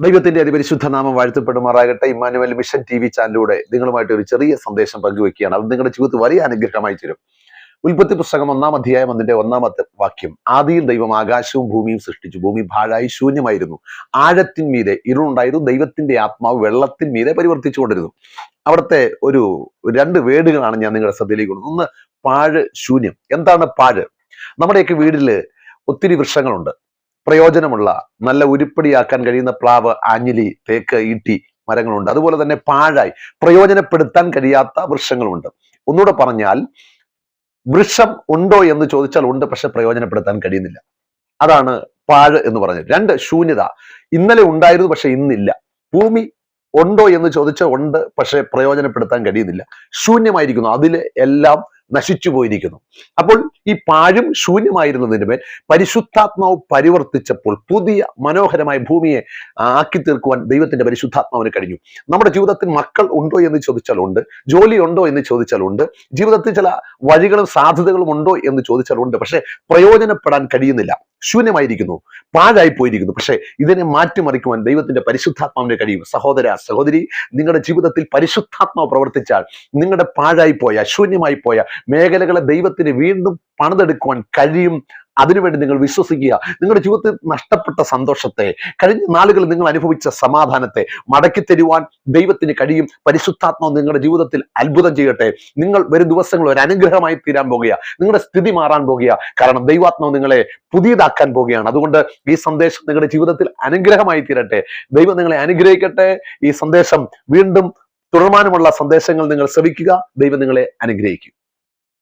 ദൈവത്തിന്റെ അതിപരിശുദ്ധ നാമം വാഴ്ത്തപ്പെടുമാറാകട്ടെ. ഇമ്മാനുവൽ മിഷൻ ടി വി ചാനലിലൂടെ നിങ്ങളുമായിട്ട് ഒരു ചെറിയ സന്ദേശം പങ്കുവെക്കുകയാണ്. അത് നിങ്ങളുടെ ജീവിതത്തിൽ വലിയ അനുഗ്രഹമായി തരും. ഉൽപ്പത്തി പുസ്തകം ഒന്നാം അധ്യായം അതിന്റെ ഒന്നാമത്തെ വാക്യം. ആദിയിൽ ദൈവം ആകാശവും ഭൂമിയും സൃഷ്ടിച്ചു. ഭൂമി ഭാഴായി ശൂന്യമായിരുന്നു. ആഴത്തിന്മീതെ ഇരുളുണ്ടായിരുന്നു. ദൈവത്തിന്റെ ആത്മാവ് വെള്ളത്തിന്മീതെ പരിവർത്തിച്ചുകൊണ്ടിരുന്നു അവിടുത്തെ ഒരു രണ്ട് വേടുകളാണ് ഞാൻ നിങ്ങളുടെ ശ്രദ്ധയിലേക്ക് കൊണ്ടു ഒന്ന് പാഴ് ശൂന്യം. എന്താണ് പാഴ്? നമ്മുടെയൊക്കെ വീട്ടിൽ ഒത്തിരി വൃക്ഷങ്ങളുണ്ട്. പ്രയോജനമുള്ള നല്ല ഉരുപ്പടിയാക്കാൻ കഴിയുന്ന പ്ലാവ് ആഞ്ഞിലി തേക്ക് ഈട്ടി മരങ്ങളുണ്ട്. അതുപോലെ തന്നെ പാഴായി പ്രയോജനപ്പെടുത്താൻ കഴിയാത്ത വൃക്ഷങ്ങളുണ്ട്. ഒന്നുകൂടെ പറഞ്ഞാൽ വൃക്ഷം ഉണ്ടോ എന്ന് ചോദിച്ചാൽ ഉണ്ട് പക്ഷെ പ്രയോജനപ്പെടുത്താൻ കഴിയുന്നില്ല. അതാണ് പാഴ് എന്ന് പറഞ്ഞത്. രണ്ട് ശൂന്യത. ഇന്നലെ ഉണ്ടായിരുന്നു പക്ഷെ ഇന്നില്ല. ഭൂമി ഉണ്ടോ എന്ന് ചോദിച്ചാൽ ഉണ്ട് പക്ഷെ പ്രയോജനപ്പെടുത്താൻ കഴിയുന്നില്ല. ശൂന്യമായിരിക്കുന്നു. അതിലെ എല്ലാം നശിച്ചു പോയിരിക്കുന്നു അപ്പോൾ ഈ പാഴും ശൂന്യമായിരുന്നതിന് മേൽ പരിശുദ്ധാത്മാവ് പരിവർത്തിച്ചപ്പോൾ പുതിയ മനോഹരമായ ഭൂമിയെ ആക്കി തീർക്കുവാൻ ദൈവത്തിന്റെ പരിശുദ്ധാത്മാവിന് കഴിഞ്ഞു. നമ്മുടെ ജീവിതത്തിൽ മക്കൾ ഉണ്ടോ എന്ന് ചോദിച്ചാൽ ഉണ്ട് ജോലി ഉണ്ടോ എന്ന് ചോദിച്ചാൽ ഉണ്ട് ജീവിതത്തിൽ ചില വഴികളും സാധ്യതകളും ഉണ്ടോ എന്ന് ചോദിച്ചാൽ ഉണ്ട് പക്ഷെ പ്രയോജനപ്പെടാൻ കഴിയുന്നില്ല. ശൂന്യമായിരിക്കുന്നു പാഴായി പോയിരിക്കുന്നു പക്ഷേ ഇതിനെ മാറ്റിമറിക്കുവാൻ ദൈവത്തിന്റെ പരിശുദ്ധാത്മാവിന്റെ കഴിയും സഹോദര സഹോദരി നിങ്ങളുടെ ജീവിതത്തിൽ പരിശുദ്ധാത്മാവ് പ്രവർത്തിച്ചാൽ നിങ്ങളുടെ പാഴായി പോയ ശൂന്യമായി പോയ മേഖലകളെ ദൈവത്തിന് വീണ്ടും പണിതെടുക്കുവാൻ കഴിയും അതിനുവേണ്ടി നിങ്ങൾ വിശ്വസിക്കുക. നിങ്ങളുടെ ജീവിതത്തിൽ നഷ്ടപ്പെട്ട സന്തോഷത്തെ കഴിഞ്ഞ നാളുകളിൽ നിങ്ങൾ അനുഭവിച്ച സമാധാനത്തെ മടക്കി തരുവാൻ ദൈവത്തിന് കഴിയും. പരിശുദ്ധാത്മാവ് നിങ്ങളുടെ ജീവിതത്തിൽ അത്ഭുതം ചെയ്യട്ടെ. നിങ്ങൾ വരും ദിവസങ്ങൾ ഒരു അനുഗ്രഹമായി തീരാൻ പോകുക നിങ്ങളുടെ സ്ഥിതി മാറാൻ പോകുക കാരണം ദൈവാത്മാവ് നിങ്ങളെ പുതിയതാക്കാൻ പോകുകയാണ്. അതുകൊണ്ട് ഈ സന്ദേശം നിങ്ങളുടെ ജീവിതത്തിൽ അനുഗ്രഹമായി തീരട്ടെ. ദൈവം നിങ്ങളെ അനുഗ്രഹിക്കട്ടെ. ഈ സന്ദേശം വീണ്ടും തുടർമാനമുള്ള സന്ദേശങ്ങൾ നിങ്ങൾ ശ്രവിക്കുക. ദൈവം നിങ്ങളെ അനുഗ്രഹിക്കും.